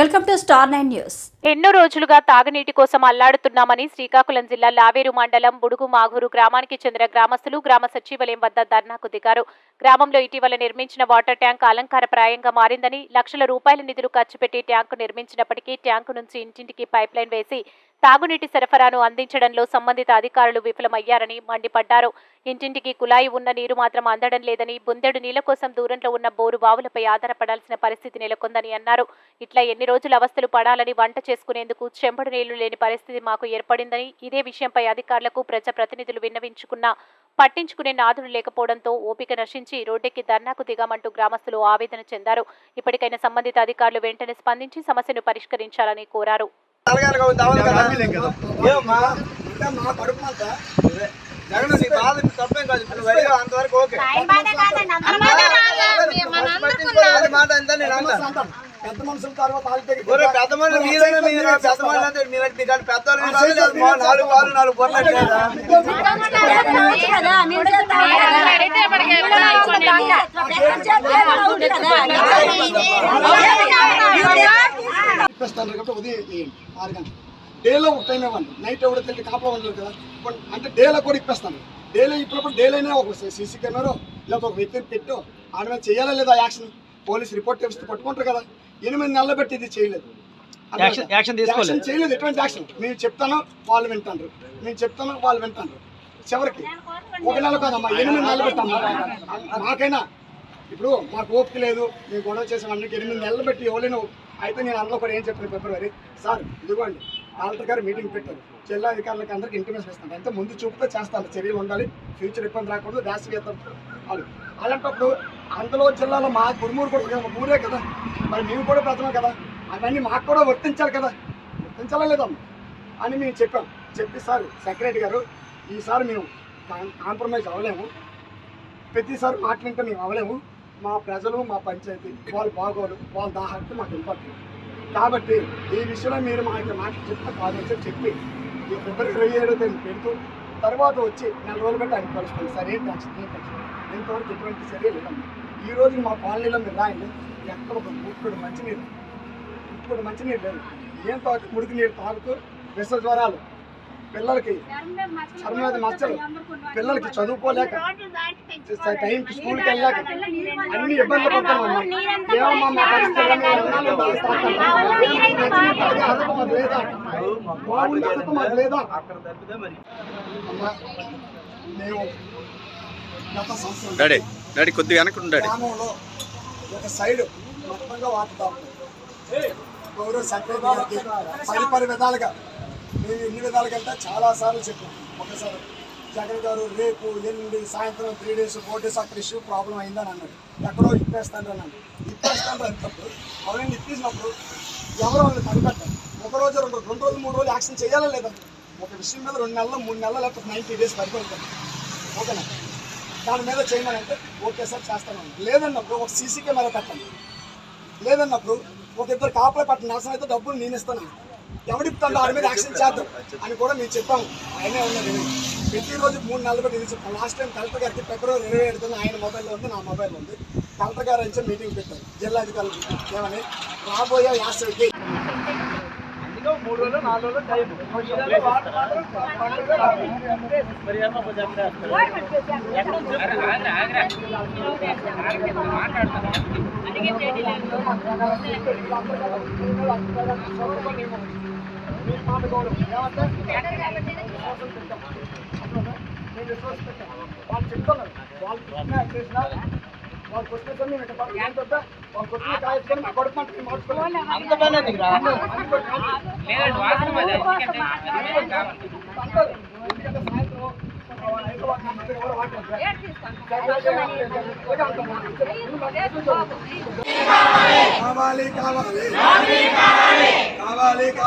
Welcome to star nine news. ఎన్నో రోజులుగా తాగునీటి కోసం అల్లాడుతున్నామని శ్రీకాకుళం జిల్లా లావేరు మండలం బుడుగు మాగూరు గ్రామానికి చెందిన గ్రామస్తులు గ్రామ సచివాలయం వద్ద ధర్నాకు దిగారు. గ్రామంలో ఇటీవల నిర్మించిన వాటర్ ట్యాంక్ అలంకారప్రాయంగా మారిందని లక్షల రూపాయల నిధులు ఖర్చు పెట్టి ట్యాంకు నిర్మించినప్పటికీ ట్యాంకు నుంచి ఇంటింటికి పైప్ లైన్ వేసి తాగునీటి సరఫరాను అందించడంలో సంబంధిత అధికారులు విఫలమయ్యారని మండిపడ్డారు. ఇంటింటికి కుళాయి ఉన్న నీరు మాత్రం అందడం లేదని బుందెడు నీళ్ళ కోసం దూరంలో ఉన్న బోరు బావులపై ఆధారపడాల్సిన పరిస్థితి నెలకొందని అన్నారు. ఇట్లా ఎన్ని రోజులు అవస్థలు పడాలని వంట చేసుకునేందుకు చెంబడు నీళ్ళు లేని పరిస్థితి మాకు ఏర్పడిందని ఇదే విషయంపై అధికారులకు ప్రజాప్రతినిధులు విన్నవించుకున్నా పట్టించుకునే నాదుడు లేకపోవడంతో ఓపిక నశించి రోడ్డెక్కి ధర్నాకు దిగామంటూ గ్రామస్తులు ఆవేదన చెందారు. ఇప్పటికైనా సంబంధిత అధికారులు వెంటనే స్పందించి సమస్యను పరిష్కరించాలని కోరారు. కదా. ఏమ్మా? అంటే మా కడుపు మంట. జగన్ నీ బాధ ఇప్పుడు తప్పేం కాదు ఇప్పుడు అంతవరకు ఓకే అది మాట అంతా నేను. పెద్ద మనుషుల తర్వాత పెద్ద మనుషులు మీరైనా మీరు పెద్ద మనుషులు అంటే మీరు నాలుగు కాళ్ళు నాలుగు పొరలు కదా. ఇప్పిస్తాను కాబట్టి ఉదయం ఆరు గంటలు. డేలో ఒక టైం ఇవ్వండి. నైట్ ఎవడో తెలియదు కాపలా ఉండదు కదా. అంటే డేలో కూడా ఇప్పిస్తాను. డేలో ఇప్పుడు డేలోనే ఒక సీసీ కెమెరా లేదా ఒక వ్యక్తిని పెట్టు ఆడ చేయాలా లేదా యాక్షన్? పోలీస్ రిపోర్ట్ ఇస్తే పట్టుకుంటారు కదా. ఎనిమిది నెలలు బట్టి ఇది చేయలేదు. చేయలేదు. ఎటువంటి యాక్షన్ నేను చెప్తాను వాళ్ళు వింటారు నేను చెప్తాను వాళ్ళు వింటారు చివరికి ఒక నెల కాదమ్మా ఎనిమిది నెలలు పెట్టమ్మా. మాకైనా ఇప్పుడు మాకు ఓపిక లేదు మేము గొడవ చేసాం అన్నిటికీ ఎనిమిది నెలలు పెట్టి ఇవ్వలేను అయితే నేను అందులో కూడా ఏం చెప్పాను ఫిబ్రవరి. సార్ ఇదిగోండి కలెక్టర్ గారు మీటింగ్ పెట్టారు. జిల్లా అధికారులకు అందరికి ఇంటిమేషన్ ఇస్తాను అంటే ముందు చూపుతో చేస్తాను చర్యలు ఉండాలి ఫ్యూచర్ ఇబ్బంది రాకూడదు దాసివేతం వాళ్ళు. అలాంటప్పుడు అందులో జిల్లాలో మా గురుమూరు కూడా కదా, ఊరే కదా. మరి మేము కూడా పెద్దలం కదా. అవన్నీ మాకు కూడా వర్తించాలి కదా. వర్తించాలా లేదమ్మా అని మేము చెప్పాం. చెప్పి సార్ సెక్రటరీ గారు ఈసారి మేము కాంప్రమైజ్ అవ్వలేము. ప్రతిసారి మాట వింటే మేము అవ్వలేము. మా ప్రజలు మా పంచాయతీ వాళ్ళ బాగోలు వాళ్ళ దాహక్తి మాకు ఇంపార్టెంట్ కాబట్టి ఈ విషయంలో మీరు మా యొక్క మాట చెప్తే కాదు చెప్పి ఈ ఫిబ్రవరి ఇరవై ఏడో తేదీ పెడుతూ తర్వాత వచ్చి నెల రోజులు బట్టి ఆయన కలుసుకోండి సార్ టెన్షన్ ఏం టెన్షన్? ఇంతవరకు ఎటువంటి చర్యలు లేదమ్మా ఈ రోజు మా కాలనీలో మీరు రాయండి. ఎక్కడ ఒక ముక్కుడు మంచినీరు ఇప్పుడు మంచినీరు లేదు. ఏం తాగుతూ మురికి నీరు తాగుతూ విష జ్వరాలు పిల్లలకి చర్మ మీద మచ్చలు పిల్లలకి చదువుకోలేక టైంకి స్కూల్కి వెళ్ళాక అన్ని ఇబ్బందులు పడుతున్నాం ఏమమ్మా మా మేము లేదా? బాగుండే మాకు లేదా? అమ్మా గత సంవత్సరం డాడీ డాడీ కొద్దిగా వెనక్కి డాడీ. గ్రామంలో ఒక సైడ్ మొత్తంగా తాగుతాం. గౌరవ సెక్రటరీ పరి విధాలుగా మేము ఎన్ని విధాలుగా అంటే చాలా సార్లు చెప్పాం. ఒకసారి జగన్ గారు రేపు ఎల్లుండి సాయంత్రం త్రీ డేస్ ఫోర్ డేస్ అక్కడ ఇష్యూ ప్రాబ్లం అయిందని అన్నాడు. ఎక్కడో ఇప్పేస్తాను అన్నాడు. ఇప్పేస్తాను అన్నప్పుడు ఎవరైనా ఇప్పించినప్పుడు ఎవరో వాళ్ళు కనిపెట్టారు. ఒక రోజు రెండు రెండు రోజులు మూడు రోజులు యాక్షన్ చేయాలా లేదా? ఒక విషయం మీద రెండు నెలలు మూడు నెలలు లేకపోతే నైంటీ డేస్ పడిపోతాను ఓకేనా? దాని మీద చేయమని అంటే ఓకే సార్ చేస్తాను లేదన్నప్పుడు ఒక సీసీ కెమెరా పెట్టండి. లేదన్నప్పుడు ఒక ఇద్దరు కాపలా పట్టిన అవసరం అయితే డబ్బులు నేను ఇస్తాను ఎవడిపుతాడో వాడి మీద యాక్షన్ చేద్దాం అని కూడా మేము చెప్పాము ఆయనే ఉన్నది ప్రతిరోజు మూడు నెలలు బట్టి ఇది చెప్పాం లాస్ట్ టైం కలెక్టర్ గారికి ఫిబ్రవరి ఇరవై ఏడున ఆయన మొబైల్లో ఉంది నా మొబైల్ ఉంది కలెక్టర్ గారు నుంచి మీటింగ్ పెట్టారు జిల్లా అధికారులు ఏమని రాబోయే యాసవికి మూడు రోజులు నాలుగు రోజులు టైం మాట్లాడుకోవడం ఏమంటే నేను రిసోర్స్ పెట్టాను వాళ్ళు చెప్తున్నారు వాళ్ళు కృష్ణ చేసిన వాళ్ళు కొట్టుకొని నేను పడుతుందా వాళ్ళు కొట్టిన కాయకొని మా కొడుకు అంటే మార్చుకోవాలి అంత పనే దిగరా ఎందుకంటే సాయంత్రం కావాలి కావాలి కావాలి